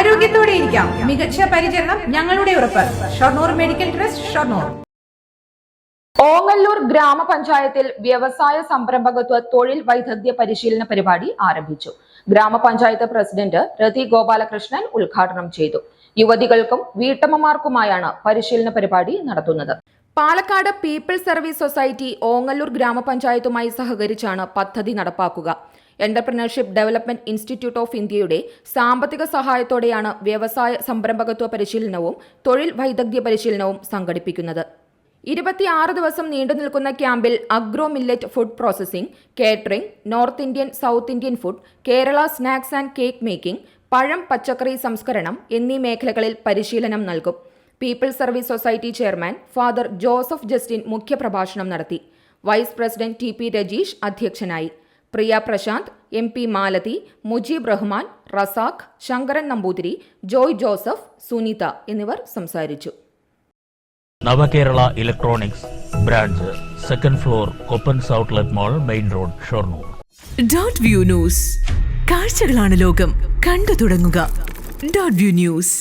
ആരോഗ്യത്തോടെ ഇരിക്കാം. മികച്ച പരിചരണം ഞങ്ങളുടെ ഉറപ്പ്. Shoranur medical trust Shoranur. Ongallur ഗ്രാമപഞ്ചായത്തിൽ വ്യവസായ സംരംഭകത്വ തൊഴിൽ വൈദഗ്ധ്യ പരിശീലന പരിപാടി ആരംഭിച്ചു. ഗ്രാമപഞ്ചായത്ത് പ്രസിഡന്റ് രതി ഗോപാലകൃഷ്ണൻ ഉദ്ഘാടനം ചെയ്തു. യുവതികൾക്കും വീട്ടമ്മമാർക്കുമായാണ് പരിശീലന പരിപാടി നടത്തുന്നത്. Palakkad people service society Ongallur ഗ്രാമപഞ്ചായത്തുമായി സഹകരിച്ചാണ് പദ്ധതി നടപ്പാക്കുക. എന്റർപ്രണർഷിപ്പ് ഡെവലപ്മെന്റ് ഇൻസ്റ്റിറ്റ്യൂട്ട് ഓഫ് ഇന്ത്യയുടെ സാമ്പത്തിക സഹായത്തോടെയാണ് വ്യവസായ സംരംഭകത്വ പരിശീലനവും തൊഴിൽ വൈദഗ്ധ്യ പരിശീലനവും സംഘടിപ്പിക്കുന്നത്. ഇരുപത്തിയാറ് ദിവസം നീണ്ടു നിൽക്കുന്ന ക്യാമ്പിൽ agro millet food processing catering north Indian south Indian food Kerala snacks and cake making പഴം പച്ചക്കറി സംസ്കരണം എന്നീ മേഖലകളിൽ പരിശീലനം നൽകും. People service society chairman father Joseph Justin മുഖ്യപ്രഭാഷണം നടത്തി. Vice president T P Rajeesh അധ്യക്ഷനായി. Priya Prashanth M P Malathi Mujeeb Rahman Razak Sankaran Namboothiri Joy Joseph Sunitha എന്നിവർ സംസാരിച്ചു. Navakerala electronics branch second floor Koppens outlet mall main road Shoranur dot view news കാഴ്ചകളാണ് ലോകം. കണ്ടു തുടങ്ങുക. Dot view news